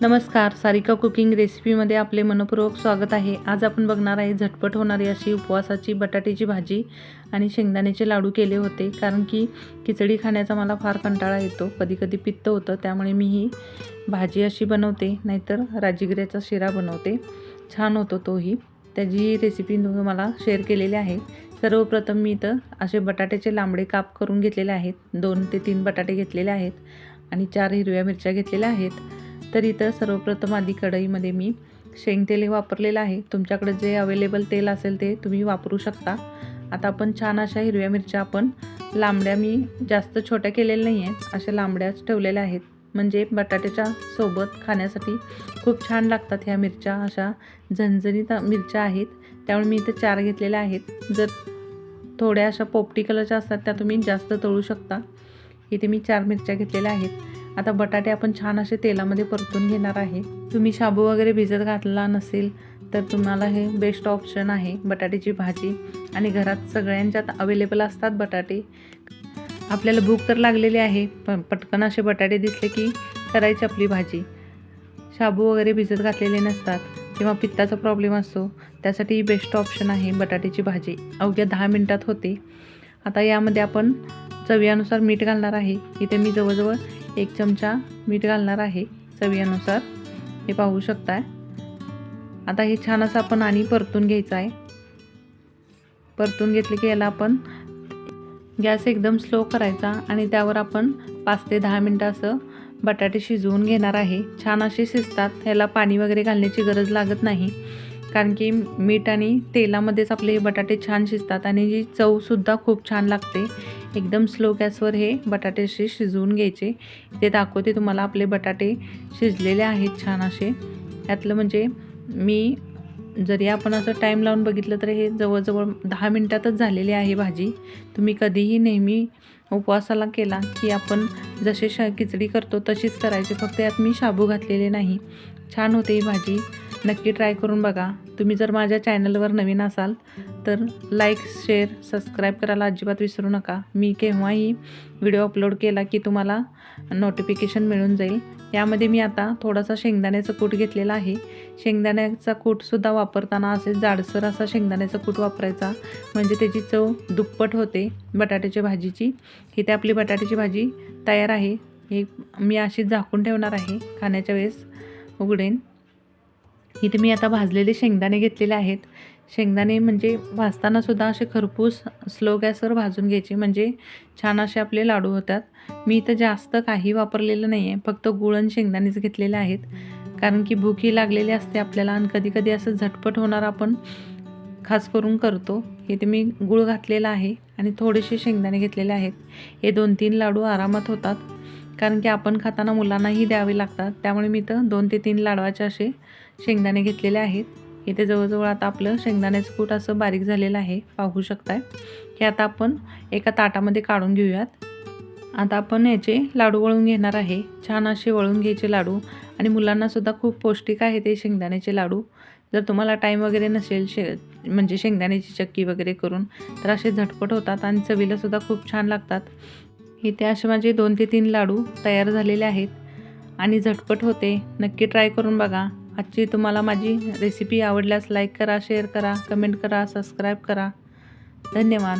नमस्कार सारिका कुकिंग रेसिपीमध्ये आपले मनपूर्वक स्वागत आहे. आज आपण बघणार आहे झटपट होणारी अशी उपवासाची बटाट्याची भाजी आणि शेंगदाण्याचे लाडू केले होते. कारण की खिचडी खाण्याचा मला फार कंटाळा येतो. कधी कधी पित्त होतं त्यामुळे मी ही भाजी अशी बनवते. नाहीतर राजगिऱ्याचा शिरा बनवते. छान होतो तोही. त्याची रेसिपी मला शेअर केलेली आहे. सर्वप्रथम मी इथं असे बटाट्याचे लांबडे काप करून घेतलेले आहेत. दोन ते तीन बटाटे घेतलेले आहेत आणि चार हिरव्या मिरच्या घेतलेल्या आहेत. तर इथं सर्वप्रथम आधी कढईमध्ये मी शेंगतेल वापरलेलं आहे. तुमच्याकडे जे अवेलेबल तेल असेल ते तुम्ही वापरू शकता. आता आपण छान अशा हिरव्या मिरच्या आपण लांबड्या मी जास्त छोट्या केलेल्या नाही आहेत अशा लांबड्याच ठेवलेल्या आहेत. म्हणजे बटाट्याच्या सोबत खाण्यासाठी खूप छान लागतात ह्या मिरच्या. अशा झणझणीत मिरच्या आहेत. त्यामुळे मी इथं चार घेतलेल्या आहेत. जर थोड्या अशा पोपटी कलरच्या असतात त्या तुम्ही जास्त तळू शकता. इथे मी चार मिरच्या घेतलेल्या आहेत. आता बटाटे आपण छान असे तेलामध्ये परतून घेणार आहे. तुम्ही शाबू वगैरे भिजत घातला नसेल तर तुम्हाला हे बेस्ट ऑप्शन आहे बटाट्याची भाजी. आणि घरात सगळ्यांच्यात अवेलेबल असतात बटाटे. आपल्याला भूक तर लागलेली आहे पण पटकन असे बटाटे दिसले की करायची आपली भाजी. शाबू वगैरे भिजत घातलेले नसतात किंवा पित्ताचा प्रॉब्लेम असतो त्यासाठी बेस्ट ऑप्शन आहे बटाट्याची भाजी. अवघ्या दहा मिनटात होते. आता यामध्ये आपण चवीनुसार मीठ घालणार आहे. इथे मी जवळजवळ एक चमचा मीठ घालणार आहे चवीनुसार. हे पाहू शकताय. आता हे छान असं आपण आणि परतून घ्यायचं आहे. परतून घेतलं की याला आपण गॅस एकदम स्लो करायचा आणि त्यावर आपण पाच ते दहा मिनटं असं बटाटे शिजवून घेणार आहे. छान असे शिजतात. ह्याला पाणी वगैरे घालण्याची गरज लागत नाही. कारण की मीठ आणि तेलामध्येच आपले हे बटाटे छान शिजतात आणि जी चवसुद्धा खूप छान लागते. एकदम स्लो गॅसवर हे बटाटे असे शिजवून घ्यायचे. ते दाखवते तुम्हाला आपले बटाटे शिजलेले आहेत छान असे. यातलं म्हणजे मी जरी आपण असं टाईम लावून बघितलं तर हे जवळजवळ दहा मिनटातच झालेली आहे भाजी. तुम्ही कधीही नेहमी उपवासाला केला की आपण जसे श खिचडी करतो तशीच करायची. फक्त यात मी शाबू घातलेले नाही. छान होते ही भाजी. नक्की ट्राय करून बघा. तुम्ही जर माझ्या चॅनलवर नवीन असाल तर लाईक शेअर सबस्क्राईब करायला अजिबात विसरू नका. मी केव्हाही व्हिडिओ अपलोड केला की तुम्हाला नोटिफिकेशन मिळून जाईल. यामध्ये मी आता थोडासा शेंगदाण्याचं कूट घेतलेला आहे. शेंगदाण्याचा कूटसुद्धा वापरताना असे जाडसर असा शेंगदाण्याचा कूट वापरायचा. म्हणजे त्याची चव दुप्पट होते बटाट्याच्या भाजीची. इथे आपली बटाट्याची भाजी तयार आहे. हे मी अशी झाकून ठेवणार आहे. खाण्याच्या वेळेस उघडेन. इथे मी आता भाजलेले शेंगदाणे घेतलेले आहेत. शेंगदाणे म्हणजे भाजताना सुद्धा असे खरपूस स्लो गॅसवर भाजून घ्यायचे. म्हणजे छान असे आपले लाडू होतात. मी इथं जास्त काही वापरलेलं नाही आहे फक्त गुळ आणि शेंगदाणेच घेतलेले आहेत. कारण की भूकही लागलेली असते आपल्याला आणि कधी कधी असं झटपट होणार आपण खास करून करतो. इथे मी गुळ घातलेला आहे आणि थोडेसे शेंगदाणे घेतलेले आहेत. हे दोन तीन लाडू आरामात होतात. कारण की आपण खाताना मुलांनाही द्यावे लागतात. त्यामुळे मी तर दोन ते तीन लाडवाचे असे शेंगदाणे घेतलेले आहेत. इथे जवळजवळ आता आपलं शेंगदाण्याचं कूट असं बारीक झालेलं आहे. पाहू शकताय. हे आता आपण एका ताटामध्ये काढून घेऊयात. आता आपण याचे लाडू वळून घेणार आहे. छान असे वळून घ्यायचे लाडू. आणि मुलांनासुद्धा खूप पौष्टिक आहे ते शेंगदाण्याचे लाडू. जर तुम्हाला टाईम वगैरे नसेल शे म्हणजे शेंगदाण्याची चक्की वगैरे करून तर असे झटपट होतात आणि चवीलासुद्धा खूप छान लागतात. इथे असे माझे दोन ते तीन लाडू तयार झालेले आहेत. आणि झटपट होते. नक्की ट्राय करून बघा. आजची तुम्हाला माझी रेसिपी आवडल्यास लाईक करा शेअर करा कमेंट करा सबस्क्राईब करा. धन्यवाद.